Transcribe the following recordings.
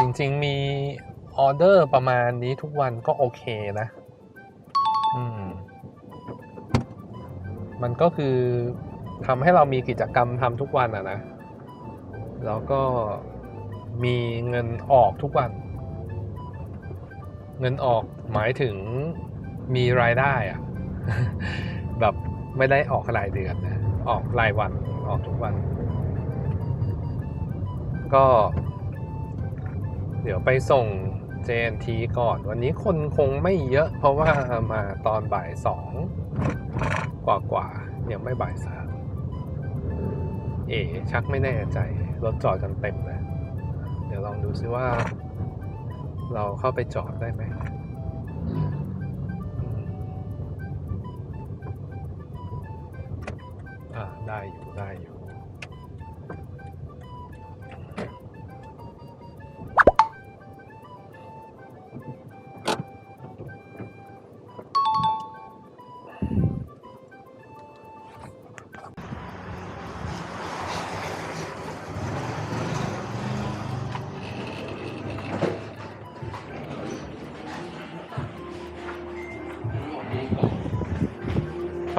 จริง ๆ มีออเดอร์ประมาณนี้ทุกวันก็โอเคนะ อืม มันก็คือทำให้เรามีกิจกรรมทำทุกวันอะนะ แล้วก็มีเงินออกทุกวัน เงินออกหมายถึงมีรายได้อะแบบไม่ได้ออกรายเดือนนะ ออกรายวันออกทุกวัน ก็ เดี๋ยวไปส่ง JNT ก่อน วันนี้คนคงไม่เยอะ เพราะว่ามาตอนบ่ายสองกว่ากว่ายังไม่บ่ายสามเอ๋ชักไม่แน่ใจ รถจอดกันเต็มเลย เดี๋ยวลองดูซิว่า เราเข้าไปจอดได้ไหมอืมอ่าได้อยู่ได้อยู่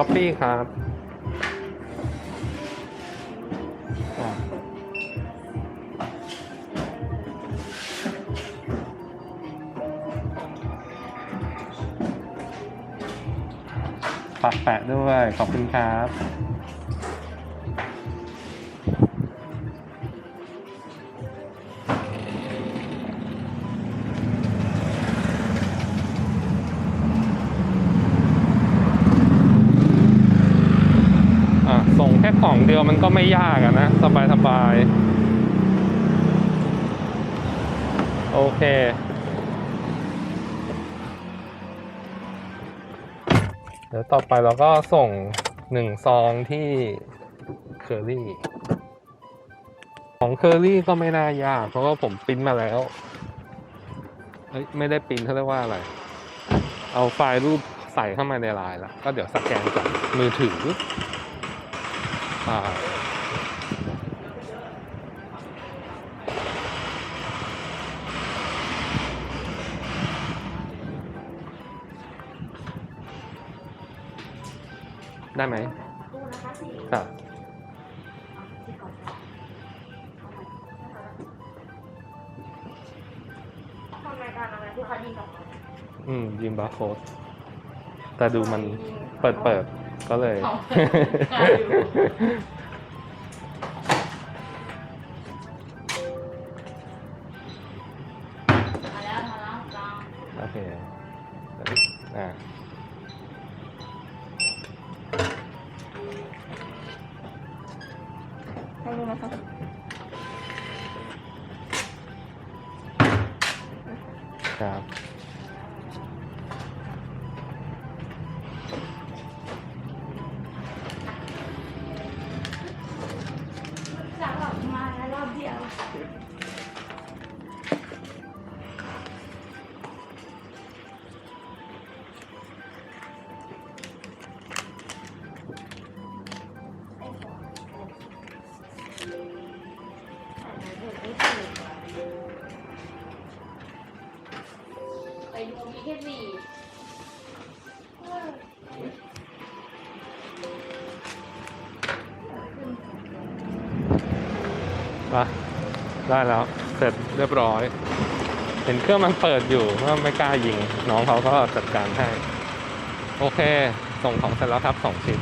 อปปี้ครับอ่าปักแปะด้วย ขอบคุณครับ เดียวมันก็ไม่ยากอะนะ สบายสบายโอเค เดี๋ยวต่อไปเราก็ส่งหนึ่งซองที่เคอรี่ ของเคอรี่ก็ไม่น่ายาก เพราะว่าผมปริ้นมาแล้วเอ้ย ไม่ได้ปริ้นเขาเรียกว่าอะไร เอาไฟล์รูปใส่เข้ามาในไลน์แล้ว ก็เดี๋ยวสแกนจากมือถือ อ่าได้ไหมตู้นะคะสี่ครับที่ก่อนทำรายการอะไรลูกค้ายิงกลับมาอืมยิมบาร์โค้ดแต่ดูมันเปิดเปิดๆ ก็เลยเอาได้อยู่ มาแล้วมาแล้วจ้าโอเคอ่าให้ดูนะคะครับ ดูมีแค่สี่มาได้แล้วเสร็จเรียบร้อย เห็นเครื่องมันเปิดอยู่ว่าไม่กล้ายิง น้องเขาก็จัดการให้ โอเค ส่งของเสร็จแล้วครับสองชิ้น